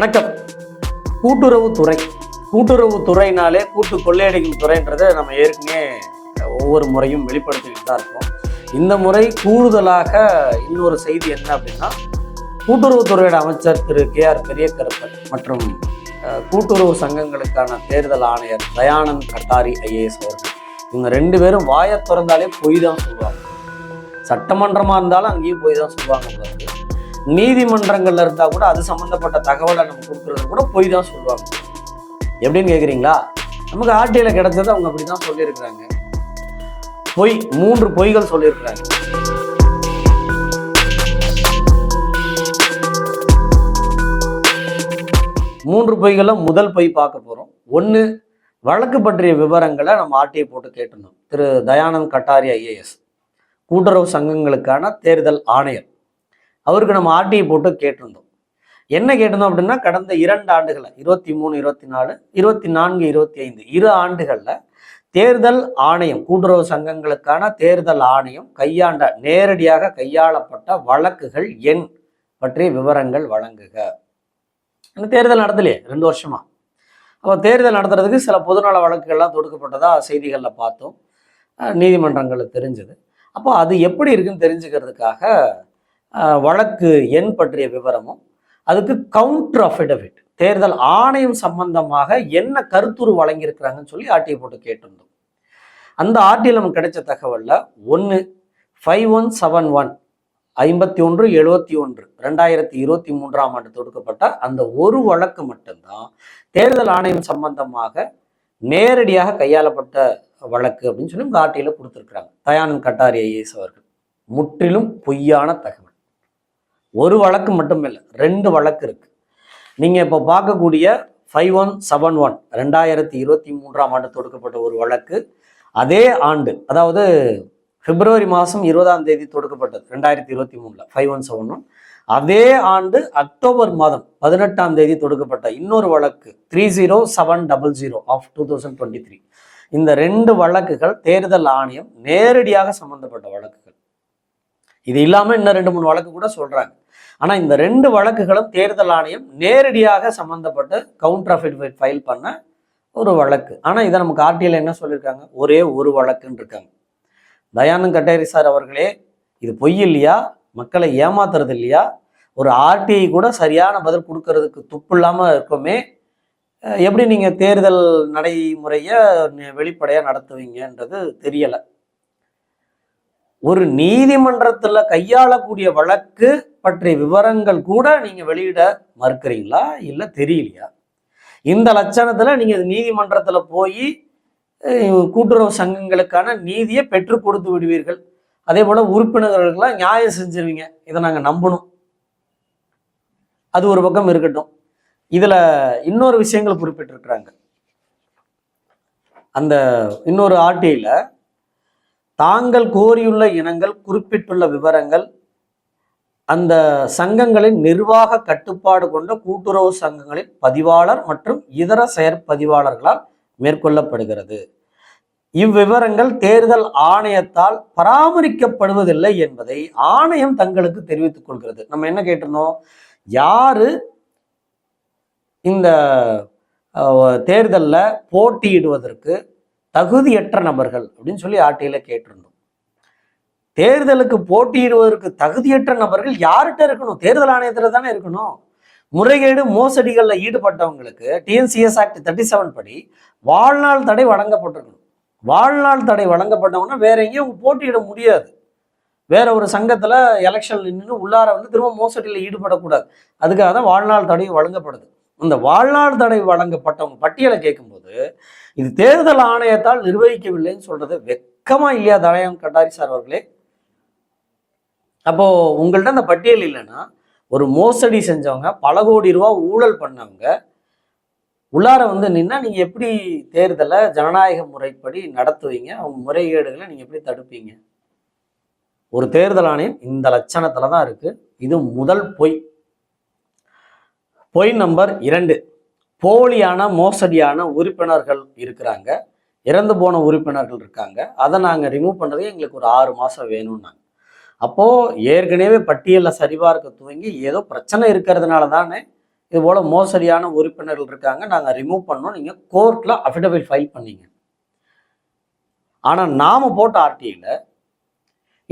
வணக்கம். கூட்டுறவுத்துறை. கூட்டுறவுத்துறைனாலே கூட்டு கொள்ளையடிக்கும் துறைன்றதை நம்ம ஏற்கனவே ஒவ்வொரு முறையும் வெளிப்படுத்திக்கிட்டு தான் இருக்கோம். இந்த முறை கூடுதலாக இன்னொரு செய்தி என்ன அப்படின்னா கூட்டுறவுத்துறையோட அமைச்சர் திரு கே ஆர் பெரியகருப்பன் மற்றும் கூட்டுறவு சங்கங்களுக்கான தேர்தல் ஆணையர் தயானந்த் கட்டாரி ஐஏஎஸ் அவர்கள். இவங்க ரெண்டு பேரும் வாயை திறந்தாலே பொய் தான் சொல்லுவாங்க. சட்டமன்றமாக இருந்தாலும் அங்கேயும் போய் தான் சொல்லுவாங்க நீதிமன்றங்கள்ல இருந்தா கூட அது சம்மந்தப்பட்ட தகவலை நம்ம கொடுக்குறது கூட பொய் தான் சொல்லுவாங்க. எப்படின்னு கேட்குறீங்களா நமக்கு ஆர்டியில் கிடைச்சது அவங்க அப்படி தான் சொல்லியிருக்கிறாங்க. பொய் மூன்று பொய்கள் சொல்லியிருக்கிறாங்க. மூன்று பொய்களை முதல் பொய் பார்க்க போகிறோம் ஒன்று வழக்கு பற்றிய விவரங்களை நம்ம ஆர்டிஐ போட்டு கேட்டிருந்தோம். திரு. தயானந்த் கட்டாரி ஐஏஎஸ். கூட்டுறவு சங்கங்களுக்கான தேர்தல் ஆணையர். அவருக்கு நம்ம ஆர்டிஐ போட்டு கேட்டிருந்தோம். என்ன கேட்டிருந்தோம் அப்படின்னா கடந்த இரண்டு ஆண்டுகளை இருபத்தி மூணு இருபத்தி நாலு இருபத்தி நான்கு இருபத்தி ஐந்து இரு ஆண்டுகளில் தேர்தல் ஆணையம் கூட்டுறவு சங்கங்களுக்கான தேர்தல் ஆணையம் கையாண்ட நேரடியாக கையாளப்பட்ட வழக்குகள் எண் பற்றிய விவரங்கள் வழங்குக. தேர்தல் நடத்தலையே ரெண்டு வருஷமா. அப்போ தேர்தல் நடத்துறதுக்கு சில பொதுநல வழக்குகள்லாம் தொடுக்கப்பட்டதா செய்திகளில் பார்த்தோம். நீதிமன்றங்களில் தெரிஞ்சது. அப்போ அது எப்படி இருக்குன்னு தெரிஞ்சுக்கிறதுக்காக வழக்கு எண் பற்றிய விவரமும் அதுக்கு கவுண்டர் அஃபிடவிட் தேர்தல் ஆணையம் சம்பந்தமாக என்ன கருத்துரு வழங்கியிருக்கிறாங்கன்னு சொல்லி ஆர்டிஐ போட்டு கேட்டிருந்தோம். அந்த ஆர்டிஐ நமக்கு கிடைச்ச தகவலில் ஒன்று ஃபைவ் ஒன் செவன் ஒன் ஐம்பத்தி ஒன்று எழுபத்தி ஒன்று ரெண்டாயிரத்தி இருபத்தி மூன்றாம் ஆண்டு தொடுக்கப்பட்ட அந்த ஒரு வழக்கு மட்டும்தான் தேர்தல் ஆணையம் சம்பந்தமாக நேரடியாக கையாளப்பட்ட வழக்கு அப்படின்னு சொல்லி உங்கள் ஆர்டியில் கொடுத்துருக்குறாங்க. தயானந்த் கட்டாரி ஐஏஎஸ் அவர்கள். முற்றிலும் பொய்யான தகவல். ஒரு வழக்கு மட்டும் இல்லை ரெண்டு வழக்கு இருக்கு. நீங்க இப்போ பார்க்கக்கூடிய ஃபைவ் ஒன் செவன் ஒன் ரெண்டாயிரத்தி இருபத்தி மூன்றாம் ஆண்டு தொடுக்கப்பட்ட ஒரு வழக்கு. அதே ஆண்டு அதாவது பிப்ரவரி மாதம் இருபதாம் தேதி தொடுக்கப்பட்டது ரெண்டாயிரத்தி இருபத்தி மூணில் ஃபைவ் ஒன் செவன் ஒன் அதே ஆண்டு அக்டோபர் மாதம் பதினெட்டாம் தேதி தொடுக்கப்பட்ட இன்னொரு வழக்கு three zero seven double zero of two thousand twenty three இந்த ரெண்டு வழக்குகள் தேர்தல் ஆணையம் நேரடியாக சம்பந்தப்பட்ட வழக்குகள். இது இல்லாமல் இன்னும் ரெண்டு மூணு வழக்கு கூட சொல்கிறாங்க ஆனா இந்த ரெண்டு வழக்குகளும் தேர்தல் ஆணையம் நேரடியாக சம்பந்தப்பட்ட கவுண்டர் அஃபிடவிட் ஃபைல் பண்ண ஒரு வழக்கு. ஆனா இதை நமக்கு ஆர்டிஎல் என்ன சொல்லியிருக்காங்க ஒரே ஒரு வழக்குன்னு இருக்காங்க. தயானந்த் கட்டேரி சார் அவர்களே இது பொய் இல்லையா? மக்களை ஏமாத்துறது இல்லையா? ஒரு ஆர்டிஐ கூட சரியான பதில் கொடுக்கறதுக்கு துப்பு இல்லாம இருக்குமே. எப்படி நீங்க தேர்தல் நடைமுறையை வெளிப்படையா நடத்துவீங்கன்றது தெரியல. ஒரு நீதிமன்றத்தில் கையாளக்கூடிய வழக்கு பற்றிய விவரங்கள் கூட நீங்கள் வெளியிட மறுக்கிறீங்களா இல்லை தெரியலையா? இந்த லட்சணத்தில் நீங்கள் நீதிமன்றத்தில் போய் கூட்டுறவு சங்கங்களுக்கான நீதியை பெற்று கொடுத்து விடுவீர்கள். அதே போல் உறுப்பினர்களுக்கெல்லாம் நியாயம் செஞ்சிருவீங்க. இதை நாங்கள் நம்பணும். அது ஒரு பக்கம் இருக்கட்டும். இதில் இன்னொரு விஷயங்கள் குறிப்பிட்டிருக்கிறாங்க. அந்த இன்னொரு ஆர்டியில் தாங்கள் கோரியுள்ள இனங்கள் குறிப்பிட்டுள்ள விவரங்கள் அந்த சங்கங்களின் நிர்வாக கட்டுப்பாடு கொண்ட கூட்டுறவு சங்கங்களின் பதிவாளர் மற்றும் இதர செயற்பதிவாளர்களால் மேற்கொள்ளப்படுகிறது. இவ்விவரங்கள் தேர்தல் ஆணையத்தால் பராமரிக்கப்படுவதில்லை என்பதை ஆணையம் தங்களுக்கு தெரிவித்துக் கொள்கிறது. நம்ம என்ன கேட்டிருந்தோம்? யாரு இந்த தேர்தலில் போட்டியிடுவதற்கு தகுதியற்ற நபர்கள் அப்படின்னு சொல்லி ஆர்டிஐல கேட்டிருந்தோம். தேர்தலுக்கு போட்டியிடுவதற்கு தகுதியற்ற நபர்கள் யார்கிட்ட இருக்கணும்? தேர்தல் ஆணையத்துல தானே இருக்கணும். முறைகேடு மோசடிகள்ல ஈடுபட்டவங்களுக்கு டிஎன்சிஎஸ் ஆக்ட் தேர்ட்டி செவன் படி வாழ்நாள் தடை வழங்கப்பட்டிருக்கணும். வாழ்நாள் தடை வழங்கப்பட்டவங்கன்னா வேற எங்கேயும் அவங்க போட்டியிட முடியாது. வேற ஒரு சங்கத்துல எலெக்ஷன் நின்று உள்ளார வந்து திரும்ப மோசடியில் ஈடுபடக்கூடாது. அதுக்காக தான் வாழ்நாள் தடை வழங்கப்படுது. இந்த வாழ்நாள் தடை வழங்கப்பட்டவங்க பட்டியலை கேட்கும்போது இது தேர்தல் ஆணையத்தால் நிர்வகிக்கவில்லைன்னு சொல்றது வெக்கமா இல்லையா தலையம் கட்டாரி சார் அவர்களே? அப்போ உங்கள்ட்ட அந்த பட்டியல் இல்லைன்னா ஒரு மோசடி செஞ்சவங்க பல கோடி ரூபா ஊழல் பண்ணவங்க உள்ளார வந்து நின்னா நீங்க எப்படி தேர்தலை ஜனநாயக முறைப்படி நடத்துவீங்க? அவங்க முறைகேடுகளை நீங்க எப்படி தடுப்பீங்க? ஒரு தேர்தல் ஆணையம் இந்த லட்சணத்துல தான் இருக்கு. இது முதல் பொய். பொய் நம்பர் இரண்டு. போலியான மோசடியான உறுப்பினர்கள் இருக்கிறாங்க. இறந்து போன உறுப்பினர்கள் இருக்காங்க. அதை நாங்கள் ரிமூவ் பண்ணுறதே எங்களுக்கு ஒரு ஆறு மாதம் வேணும்னாங்க. அப்போது ஏற்கனவே பட்டியலில் சரிபார்க்க துவங்கி ஏதோ பிரச்சனை இருக்கிறதுனால தானே இது போல் மோசடியான உறுப்பினர்கள் இருக்காங்க. நாங்கள் ரிமூவ் பண்ணோம். நீங்கள் கோர்ட்டில் அஃபிடவிட் ஃபைல் பண்ணீங்க. ஆனால் நாம் போட்ட ஆர்டியில்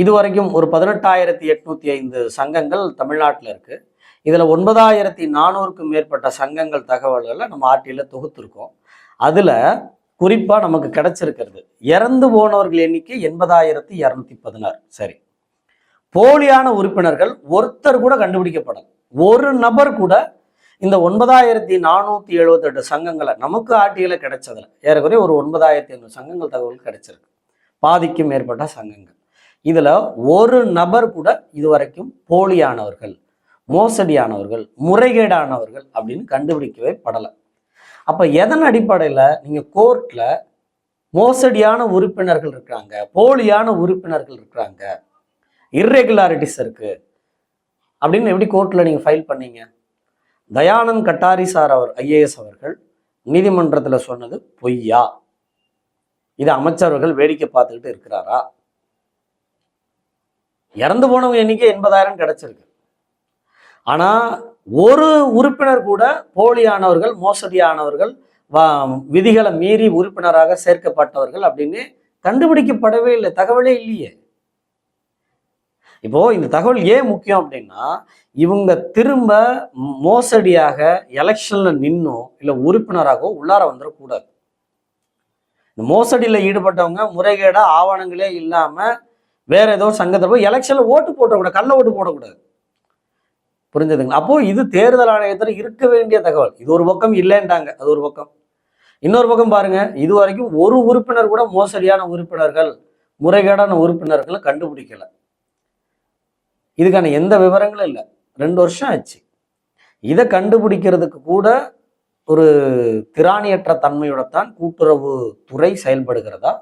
இது வரைக்கும் ஒரு பதினெட்டாயிரத்தி எட்நூற்றி ஐந்து சங்கங்கள் தமிழ்நாட்டில் இருக்குது இதில் ஒன்பதாயிரத்தி நானூறுக்கும் மேற்பட்ட சங்கங்கள் தகவல்களை நம்ம ஆர்டிஐல தொகுத்துருக்கோம். அதில் குறிப்பாக நமக்கு கிடைச்சிருக்கிறது. இறந்து போனவர்கள் எண்ணிக்கை எண்பதாயிரத்தி இரநூத்தி பதினாறு. சரி. போலியான உறுப்பினர்கள் ஒருத்தர் கூட கண்டுபிடிக்கப்படல. ஒரு நபர் கூட இந்த ஒன்பதாயிரத்தி நானூற்றி எழுபத்தெட்டு சங்கங்களை நமக்கு ஆட்டியில் கிடைச்சதில். ஏறக்குறைய ஒரு ஒன்பதாயிரத்தி ஐநூறு சங்கங்கள் தகவல் கிடைச்சிருக்கு. பாதிக்கும் மேற்பட்ட சங்கங்கள். இதில் ஒரு நபர் கூட இதுவரைக்கும் போலியானவர்கள். மோசடியானவர்கள் முறைகேடானவர்கள் அப்படின்னு கண்டுபிடிக்கவே படலை. அப்போ எதன் அடிப்படையில் நீங்கள் கோர்ட்டில் மோசடியான உறுப்பினர்கள் இருக்கிறாங்க போலியான உறுப்பினர்கள் இருக்கிறாங்க இர்ரெகுலாரிட்டிஸ் இருக்கு அப்படின்னு எப்படி கோர்ட்டில் நீங்கள் ஃபைல் பண்ணீங்க? தயானந்த் கட்டாரி சார் அவர் ஐஏஎஸ் அவர்கள் நீதிமன்றத்தில் சொன்னது பொய்யா? இது அமைச்சர்கள் வேடிக்கை பார்த்துக்கிட்டு இருக்கிறாரா? இறந்து போனவங்க எண்ணிக்கை எண்பதாயிரம் கிடைச்சிருக்கு. ஆனால் ஒரு உறுப்பினர் கூட போலியானவர்கள் மோசடியானவர்கள் விதிகளை மீறி உறுப்பினராக சேர்க்கப்பட்டவர்கள் அப்படின்னு கண்டுபிடிக்கப்படவே இல்லை. தகவலே இல்லையே. இப்போ இந்த தகவல் ஏன் முக்கியம் அப்படின்னா இவங்க திரும்ப மோசடியாக எலெக்ஷன்ல நின்னோ இல்லை உறுப்பினராகவோ உள்ளார வந்துடக்கூடாது. இந்த மோசடியில் ஈடுபட்டவங்க முறைகேடா ஆவணங்களே இல்லாமல் வேற ஏதோ சங்கத்தில் போய் எலெக்ஷன்ல ஓட்டு போட்டக்கூடாது கள்ள ஓட்டு போடக்கூடாது. புரிஞ்சதுங்களா? அப்போ இது தேர்தல் ஆணையத்தில் இருக்க வேண்டிய தகவல். இது ஒரு பக்கம் இல்லைன்றாங்க. அது ஒரு பக்கம். இன்னொரு பக்கம் பாருங்க இது வரைக்கும் ஒரு உறுப்பினர் கூட மோசடியான உறுப்பினர்கள் முறைகேடான உறுப்பினர்களை கண்டுபிடிக்கல. இதுக்கான எந்த விவரங்களும் இல்லை. ரெண்டு வருஷம் ஆச்சு. இதை கண்டுபிடிக்கிறதுக்கு கூட ஒரு திராணியற்ற தன்மையோடத்தான் கூட்டுறவு துறை செயல்படுகிறதா?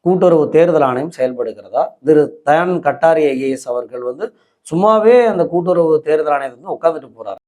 கூட்டுறவு தேர்தல் ஆணையம் செயல்படுகிறதா? திரு தயான் கட்டாரி ஐஏஎஸ் அவர்கள் வந்து சும்மாவே அந்த கூட்டுறவு தேர்தல் ஆணையத்துல வந்து உட்காந்துட்டு போறாரு.